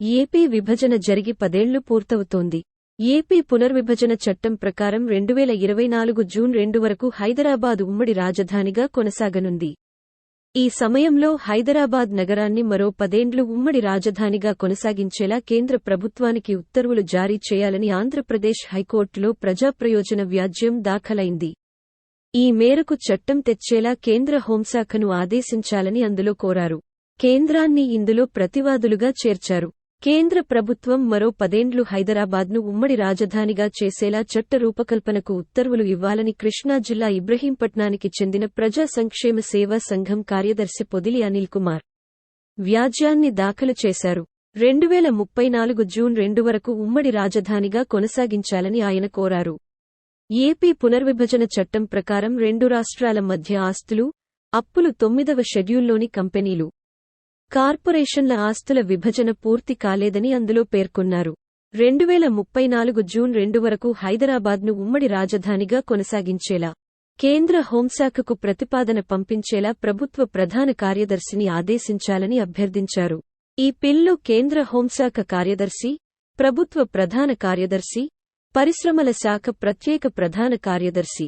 AP విభజన జరిగి పదేళ్ళు పూర్తవుతోంది. ఏపీ పునర్విభజన చట్టం ప్రకారం రెండువేల ఇరవై నాలుగు జూన్ రెండు వరకు హైదరాబాద్ ఉమ్మడి రాజధానిగా కొనసాగనుంది. ఈ సమయంలో హైదరాబాద్ నగరాన్ని మరో పదేండ్లు ఉమ్మడి రాజధానిగా కొనసాగించేలా కేంద్ర ప్రభుత్వానికి ఉత్తర్వులు జారీ చేయాలని ఆంధ్రప్రదేశ్ హైకోర్టులో ప్రజాప్రయోజన వ్యాజ్యం దాఖలైంది. ఈ మేరకు చట్టం తెచ్చేలా కేంద్ర హోంశాఖను ఆదేశించాలని అందులో కోరారు. కేంద్రాన్ని ఇందులో ప్రతివాదులుగా చేర్చారు. కేంద్ర ప్రభుత్వం మరో పదేండ్లు హైదరాబాద్ను ఉమ్మడి రాజధానిగా చేసేలా చట్ట రూపకల్పనకు ఉత్తర్వులు ఇవ్వాలని కృష్ణా జిల్లా ఇబ్రహీంపట్నానికి చెందిన ప్రజా సంక్షేమ సేవా సంఘం కార్యదర్శి పొదిలి అనిల్ కుమార్ వ్యాజ్యాన్ని దాఖలు చేశారు. రెండువేల ముప్పై నాలుగు జూన్ రెండు వరకు ఉమ్మడి రాజధానిగా కొనసాగించాలని ఆయన కోరారు. ఏపీ పునర్విభజన చట్టం ప్రకారం రెండు రాష్ట్రాల మధ్య ఆస్తులు అప్పులు తొమ్మిదవ షెడ్యూల్లోని కంపెనీలు కార్పొరేషన్ల ఆస్తుల విభజన పూర్తి కాలేదని అందులో పేర్కొన్నారు. రెండువేల ముప్పై నాలుగు జూన్ రెండు వరకు హైదరాబాద్ను ఉమ్మడి రాజధానిగా కొనసాగించేలా కేంద్ర హోంశాఖకు ప్రతిపాదన పంపించేలా ప్రభుత్వ ప్రధాన కార్యదర్శిని ఆదేశించాలని అభ్యర్థించారు. ఈ పిల్లు కేంద్ర హోంశాఖ కార్యదర్శి ప్రభుత్వ ప్రధాన కార్యదర్శి పరిశ్రమల శాఖ ప్రత్యేక ప్రధాన కార్యదర్శి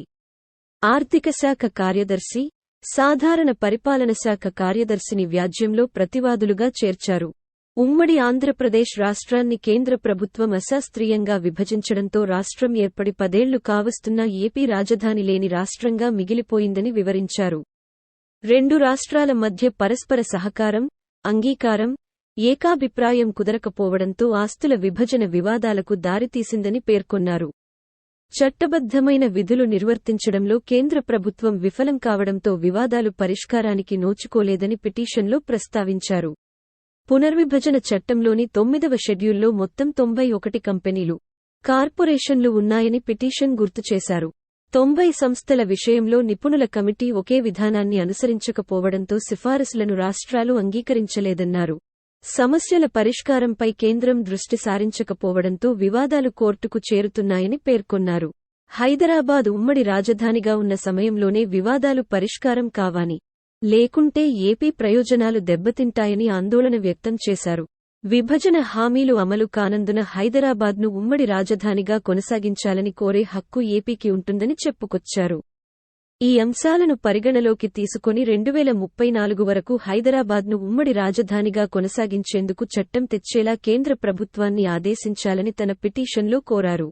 ఆర్థిక శాఖ కార్యదర్శి సాధారణ పరిపాలన శాఖ కార్యదర్శిని వ్యాజ్యంలో ప్రతివాదులుగా చేర్చారు. ఉమ్మడి ఆంధ్రప్రదేశ్ రాష్ట్రాన్ని కేంద్ర ప్రభుత్వం అశాస్త్రీయంగా విభజించడంతో రాష్ట్రం ఏర్పడి పదేళ్ళు కావస్తున్నా ఏపీ రాజధాని లేని రాష్ట్రంగా మిగిలిపోయిందని వివరించారు. రెండు రాష్ట్రాల మధ్య పరస్పర సహకారం అంగీకారం ఏకాభిప్రాయం కుదరకపోవడంతో ఆస్తుల విభజన వివాదాలకు దారితీసిందని పేర్కొన్నారు. చట్టబద్ధమైన విధులు నిర్వర్తించడంలో కేంద్ర ప్రభుత్వం విఫలం కావడంతో వివాదాలు పరిష్కారానికి నోచుకోలేదని పిటిషన్లో ప్రస్తావించారు. పునర్విభజన చట్టంలోని తొమ్మిదవ షెడ్యూల్లో మొత్తం తొంభై ఒకటి కంపెనీలు కార్పొరేషన్లు ఉన్నాయని పిటిషన్ గుర్తుచేశారు తొంభై సంస్థల విషయంలో నిపుణుల కమిటీ ఒకే విధానాన్ని అనుసరించకపోవడంతో సిఫారసులను రాష్ట్రాలు అంగీకరించలేదన్నారు. సమస్యల పరిష్కారంపై కేంద్రం దృష్టి సారించకపోవడంతో వివాదాలు కోర్టుకు చేరుతున్నాయని పేర్కొన్నారు. హైదరాబాద్ ఉమ్మడి రాజధానిగా ఉన్న సమయంలోనే వివాదాలు పరిష్కారం కావాని లేకుంటే ఏపీ ప్రయోజనాలు దెబ్బతింటాయని ఆందోళన వ్యక్తం చేశారు. విభజన హామీలు అమలు కానందున హైదరాబాద్ను ఉమ్మడి రాజధానిగా కొనసాగించాలని కోరే హక్కు ఏపీకి ఉంటుందని చెప్పుకొచ్చారు. ఈ అంశాలను పరిగణలోకి తీసుకుని రెండువేల ముప్పై నాలుగు వరకు హైదరాబాద్ను ఉమ్మడి రాజధానిగా కొనసాగించేందుకు చట్టం తెచ్చేలా కేంద్ర ప్రభుత్వాన్ని ఆదేశించాలని తన పిటిషన్లో కోరారు.